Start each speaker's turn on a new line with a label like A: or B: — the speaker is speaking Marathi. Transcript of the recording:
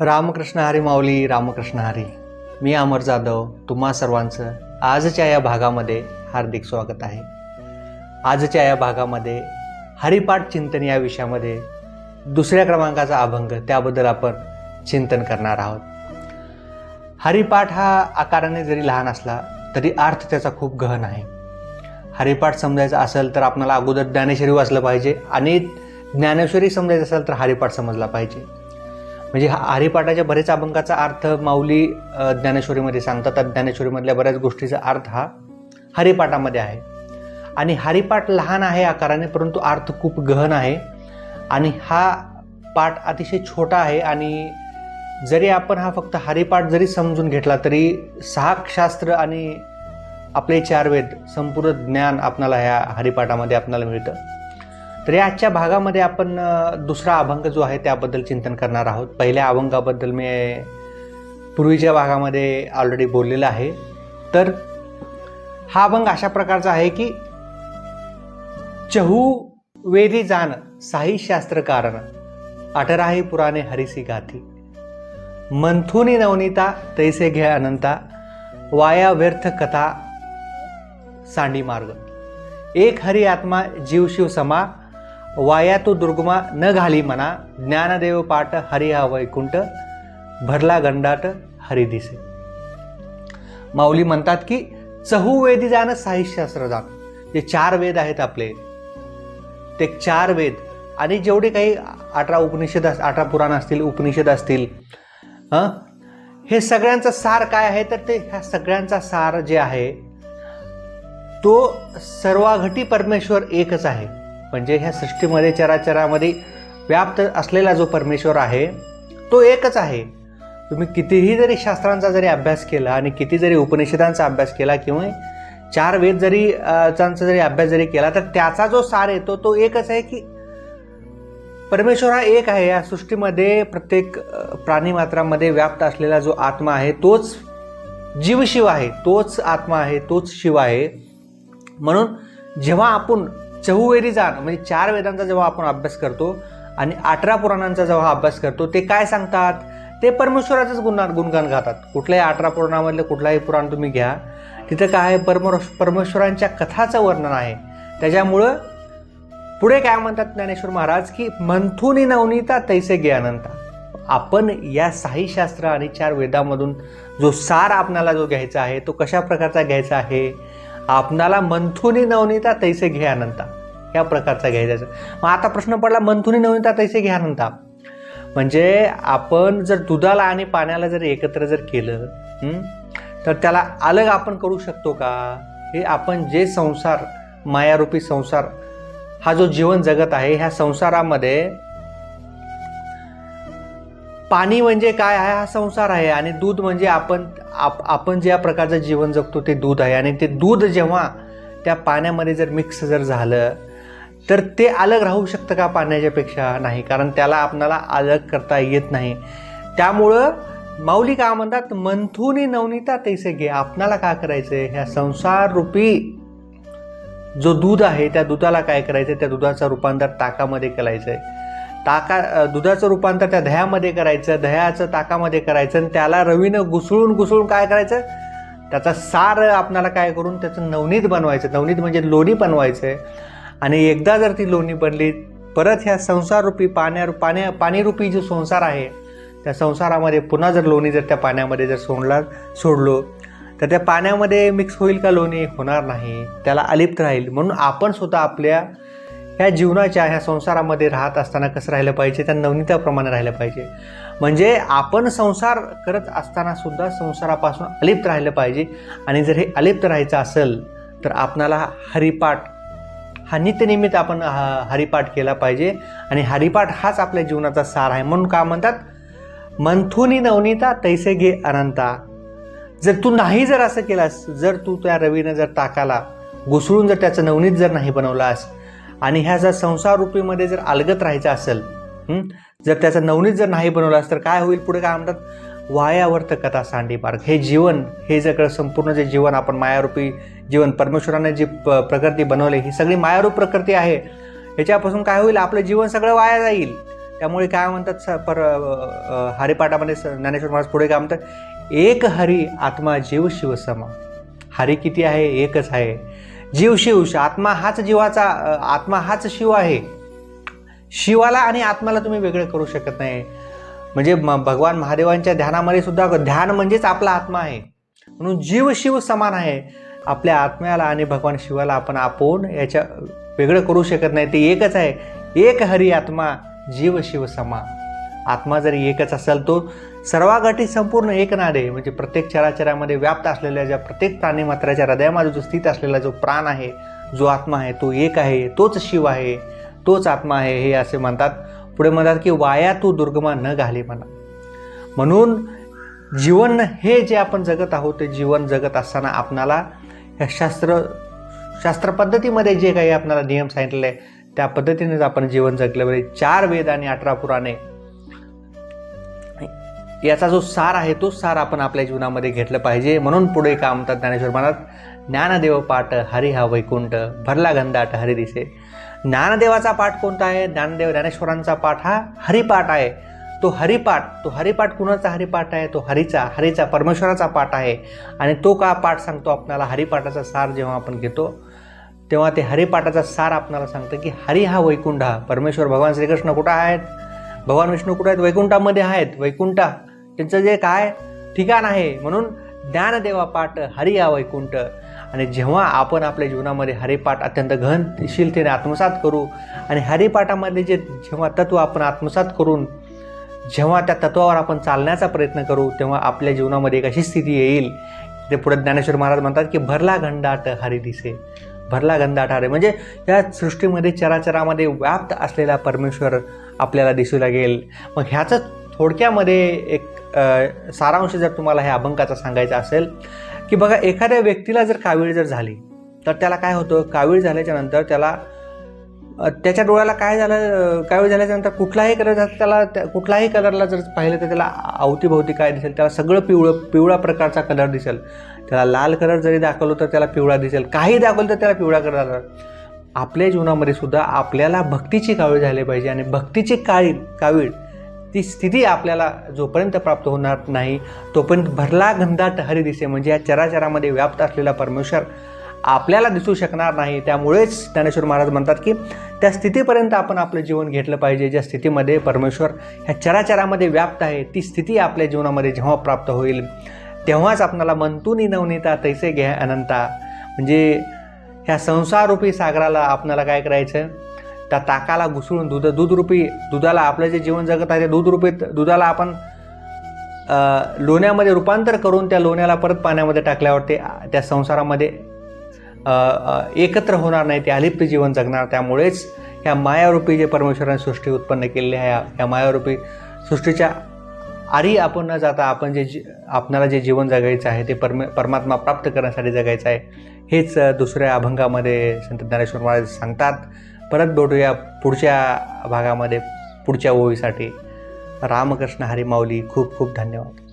A: रामकृष्ण हरी माऊली रामकृष्ण हरी. मी अमर जाधव तुम्हा सर्वांचं आजच्या या भागामध्ये हार्दिक स्वागत आहे. आजच्या या भागामध्ये हरिपाठ चिंतन या विषयामध्ये दुसऱ्या क्रमांकाचा अभंग त्याबद्दल आपण चिंतन करणार आहोत. हरिपाठ हा आकाराने जरी लहान असला तरी अर्थ त्याचा खूप गहन आहे. हरिपाठ समजायचा असेल तर आपल्याला अगोदर ज्ञानेश्वरी वाचलं पाहिजे आणि ज्ञानेश्वरी समजायचं असेल तर हरिपाठ समजला पाहिजे. म्हणजे हा हरिपाठाच्या बरेच अभंगाचा अर्थ माऊली ज्ञानेश्वरीमध्ये सांगतात. तर ज्ञानेश्वरीमधल्या बऱ्याच गोष्टीचा अर्थ हा हरिपाठामध्ये आहे. आणि हरिपाठ लहान आहे आकाराने परंतु अर्थ खूप गहन आहे. आणि हा पाठ अतिशय छोटा आहे आणि जरी आपण हा फक्त हरिपाठ जरी समजून घेतला तरी सहा शास्त्र आणि आपले चार वेद संपूर्ण ज्ञान आपणाला ह्या हरिपाठामध्ये आपल्याला मिळतं. तर या आजच्या भागामध्ये आपण दुसरा अभंग जो आहे त्याबद्दल चिंतन करणार आहोत. पहिल्या अभंगाबद्दल मी पूर्वीच्या भागामध्ये ऑलरेडी बोललेलं आहे. तर हा अभंग अशा प्रकारचा आहे की चहू वेदी जाण साही शास्त्र कारण अठराही पुराणे हरिसी गाथी. मंथुनी नवनीता तैसे घे अनंता वाया व्यर्थ कथा सांडी मार्ग. एक हरी आत्मा जीव शिव समा वाया तो दुर्गमा न घाली म्हणा ज्ञानदेव पाठ हरी हा वैकुंठ भरला गंडाट हरी दिसे. माऊली म्हणतात की चहू वेदी जाणं साहित्यशास्त्र जाण जे चार वेद आहेत आपले ते चार वेद आणि जेवढे काही अठरा उपनिषद अठरा पुराण असतील उपनिषद असतील हं? हे सगळ्यांचा सार काय आहे? तर ते ह्या सगळ्यांचा सार जे आहे तो सर्वाघटी परमेश्वर एकच आहे. म्हणजे ह्या सृष्टीमध्ये चराचरामध्ये व्याप्त असलेला जो परमेश्वर आहे तो एकच आहे. तुम्ही कितीही जरी शास्त्रांचा जरी अभ्यास केला आणि किती जरी उपनिषदांचा अभ्यास केला किंवा चार वेद जरी त्यांचा चांचा जरी अभ्यास जरी केला तर त्याचा जो सार येतो तो एकच आहे की परमेश्वर हा एक आहे. या सृष्टीमध्ये प्रत्येक अ, प्राणीमात्रामध्ये व्याप्त असलेला जो आत्मा आहे तोच जीवशिव आहे तोच आत्मा आहे तोच शिव आहे. म्हणून जेव्हा आपण चहुवेरी जाण म्हणजे चार वेदांचा जेव्हा आपण अभ्यास करतो आणि अठरा पुराणांचा जेव्हा अभ्यास करतो ते काय सांगतात? ते परमेश्वराचंच गुणा गुणगान गातात. कुठल्याही अठरा पुराणामधलं कुठलाही पुराण तुम्ही घ्या. तिथं काय आहे? परम परमेश्वरांच्या कथाचं वर्णन आहे. त्याच्यामुळं पुढे काय म्हणतात ज्ञानेश्वर महाराज की मंथुनी नवनीता तैसे ज्ञानंता. आपण या साही शास्त्र आणि चार वेदामधून जो सार आपणाला जो घ्यायचा आहे तो कशा प्रकारचा घ्यायचा आहे? आपणाला मंथुनी नवनीता तैसे घे अनंता या प्रकारचा घ्यायचा. मग आता प्रश्न पडला मंथुनी नवनीता तैसे घे अनंता म्हणजे आपण जर दुधाला आणि पाण्याला जर एकत्र जर केलं तर त्याला अलग आपण करू शकतो का? हे आपण जे संसार मायारूपी संसार हा जो जीवन जगत आहे ह्या संसारामध्ये पाणी म्हणजे काय आहे? हा संसार आहे आणि दूध म्हणजे आपण आप आपण ज्या प्रकारचं जीवन जगतो ते दूध आहे. आणि ते दूध जेव्हा त्या पाण्यामध्ये जर मिक्स जर झालं तर ते अलग राहू शकतं का पाण्याच्यापेक्षा? नाही कारण त्याला आपणाला अलग करता येत नाही. त्यामुळं माऊली का म्हणतात मंथुनी नवनीता तैसे घे. आपणाला काय करायचं आहे ह्या संसार रूपी जो दूध आहे त्या दुधाला काय करायचं आहे त्या दुधाचं रूपांतर ताकामध्ये करायचं आहे ताका दुधाचं रूपांतर त्या दह्यामध्ये करायचं दह्याचं ताकामध्ये करायचं आणि त्याला रवीनं घुसळून घुसळून काय करायचं? त्याचा सार आपणाला काय करून त्याचं नवनीत बनवायचं. नवनीत म्हणजे लोणी बनवायचं. आहे आणि एकदा जर ती लोणी बनली परत ह्या संसाररूपी पाण्या पाण्या पाणीरूपी जो संसार आहे त्या संसारामध्ये पुन्हा जर लोणी जर त्या पाण्यामध्ये जर सोडला सोडलो तर त्या पाण्यामध्ये मिक्स होईल का लोणी? होणार नाही. त्याला अलिप्त राहील. म्हणून आपण स्वतः आपल्या ह्या जीवनाच्या ह्या संसारामध्ये राहत असताना कसं राहिलं पाहिजे? त्या नवनीताप्रमाणे राहिलं पाहिजे. म्हणजे आपण संसार करत असताना सुद्धा संसारापासून अलिप्त राहिलं पाहिजे. आणि जर हे अलिप्त राहायचं असेल तर आपणाला हरिपाठ हा नित्यनिमित्त आपण हरिपाठ केला पाहिजे. आणि हरिपाठ हाच आपल्या जीवनाचा सार आहे. म्हणून का म्हणतात? मंथुनी नवनीता तैसे घे अनंता. जर तू नाही जर असं केलास जर तू त्या रवीनं जर ताकाला घुसळून जर त्याचं नवनीत जर नाही बनवलास आणि ह्या जर संसार रूपीमध्ये जर अलगत राहायचं असेल जर त्याचं नवनीत जर नाही बनवला तर काय होईल पुढे? काय म्हणतात? वायावर्त कथा सांडी पार्क हे जीवन हे जगळं संपूर्ण जे जीवन आपण मायारूपी जीवन परमेश्वराने जी प प्रकृती बनवली ही सगळी मायारूप प्रकृती आहे. ह्याच्यापासून काय होईल? आपलं जीवन सगळं वाया जाईल. त्यामुळे काय म्हणतात? स पर हरिपाठामध्ये ज्ञानेश्वर महाराज पुढे काय म्हणतात? एक हरी आत्मा जीव शिवसमा. हरी किती आहे? एकच आहे. जीव शिव आत्मा हाच जीवाचा आत्मा हाच शिव आहे. शिवाला आणि आत्म्याला तुम्ही वेगळं करू शकत नाही. म्हणजे म- भगवान महादेवांच्या ध्यानामध्ये सुद्धा ध्यान म्हणजेच आपला आत्मा आहे. म्हणून जीव शिव समान आहे. आपल्या आत्म्याला आणि भगवान शिवाला आपण आपण याच्या वेगळं करू शकत नाही. ते एकच आहे. एक हरी आत्मा जीव शिव समा आत्मा जरी एकच असेल तो सर्वागाठी संपूर्ण एक नाडे म्हणजे प्रत्येक चराचरामध्ये व्याप्त असलेल्या ज्या प्रत्येक प्राणीमात्राच्या हृदयामध्ये जो स्थित असलेला जो प्राण आहे जो आत्मा आहे तो एक आहे तोच शिव आहे तोच आत्मा आहे हे असे म्हणतात. पुढे म्हणतात की वाया तू दुर्गमा न घाली म्हणा. म्हणून जीवन हे जे आपण जगत आहोत ते जीवन जगत असताना आपणाला ह्या शास्त्र शास्त्र पद्धतीमध्ये जे काही आपल्याला नियम सांगितलेले आहे त्या पद्धतीनेच आपण जीवन जगले पाहिजे चार वेद आणि अठरा पुराणे याचा जो सार आहे तो सार आपण आपल्या जीवनामध्ये घेतलं पाहिजे. म्हणून पुढे काय म्हणतात ज्ञानेश्वर महाराज ज्ञानदेव पाठ हरी हा वैकुंठ भरला गंधाट हरी दिसे. ज्ञानदेवाचा पाठ कोणता आहे? ज्ञानदेव ज्ञानेश्वरांचा पाठ हा हरिपाठ आहे. तो हरिपाठ तो हरिपाठ कुणाचा हरिपाठ आहे? तो हरीचा हरीचा परमेश्वराचा पाठ आहे. आणि तो का पाठ सांगतो आपल्याला? हरिपाठाचा सार जेव्हा आपण घेतो तेव्हा ते हरिपाठाचा सार आपल्याला सांगतं की हरी हा वैकुंठ. हा परमेश्वर भगवान श्रीकृष्ण कुठं आहेत? भगवान विष्णू कुठं आहेत? वैकुंठामध्ये आहेत. वैकुंठा त्यांचं जे काय ठिकाण आहे म्हणून ज्ञानदेवा पाठ हरी या वैकुंठ आणि जेव्हा आपण आपल्या जीवनामध्ये हरिपाठ अत्यंत घनशीलतेने आत्मसात करू आणि हरिपाठामधले जे जेव्हा तत्व आपण आत्मसात करून जेव्हा त्या तत्वावर आपण चालण्याचा प्रयत्न करू तेव्हा आपल्या जीवनामध्ये एक अशी स्थिती येईल. ते पुढे ज्ञानेश्वर महाराज म्हणतात की भरला घंडाट हरी दिसे. भरला घंडाट हरे. म्हणजे या सृष्टीमध्ये चराचरामध्ये व्याप्त असलेला परमेश्वर आपल्याला दिसू लागेल. मग ह्याचं थोडक्यामध्ये एक सारांश जर तुम्हाला ह्या अभंगाचा सांगायचा असेल की बघा एखाद्या व्यक्तीला जर कावीळ जर झाली तर त्याला काय होतं? कावीळ झाल्याच्यानंतर त्याला त्याच्या डोळ्याला काय झालं? कावीळ झाल्याच्यानंतर कुठलाही कलर त्याला त्या- कुठलाही कलरला जर पाहिलं तर त्याला अवतीभोवती काय दिसेल? त्याला सगळं पिवळं पिवळा प्रकारचा कलर दिसेल. त्याला लाल कलर जरी दाखवलं तर त्याला पिवळा दिसेल. काही दाखवलं तर त्याला पिवळा कलर आपल्या जीवनामध्ये सुद्धा आपल्याला भक्तीची कावीळ झाली पाहिजे आणि भक्तीची काळी कावीळ ती स्थिती आपल्याला जोपर्यंत प्राप्त होणार नाही तोपर्यंत भरला गंधाट हरी दिसे. म्हणजे या चराचरामध्ये व्याप्त असलेला परमेश्वर आपल्याला दिसू शकणार नाही. त्यामुळेच ज्ञानेश्वर महाराज म्हणतात की त्या स्थितीपर्यंत आपण आपलं जीवन घेतलं पाहिजे. ज्या स्थितीमध्ये परमेश्वर ह्या चराचरामध्ये व्याप्त आहे ती स्थिती आपल्या जीवनामध्ये जेव्हा प्राप्त होईल तेव्हाच आपणाला मंतुनी नवनीता तैसे घ्या अनंता. म्हणजे ह्या संसाररूपी सागराला आपणाला काय करायचं? त्या ताकाला घुसळून दूध दूधरूपी दुधाला आपलं जे जीवन जगत आहे ते दूधरूपी दुधाला आपण लोण्यामध्ये रूपांतर करून त्या लोण्याला परत पाण्यामध्ये टाकल्यावर ते त्या संसारामध्ये एकत्र होणार नाही ते अलिप्त जीवन जगणार. त्यामुळेच ह्या मायारूपी जे परमेश्वराने सृष्टी उत्पन्न केलेली आहे ह्या मायारूपी सृष्टीच्या आरी आपण न जाता आपण जे जी आपणाला जे जीवन जगायचं आहे ते परमे परमात्मा प्राप्त करण्यासाठी जगायचं आहे हेच दुसऱ्या अभंगामध्ये संत ज्ञानेश्वर महाराज सांगतात. परत भेटूया पुढच्या भागामध्ये पुढच्या ओळीसाठी. रामकृष्ण हरी माऊली खूप खूप धन्यवाद.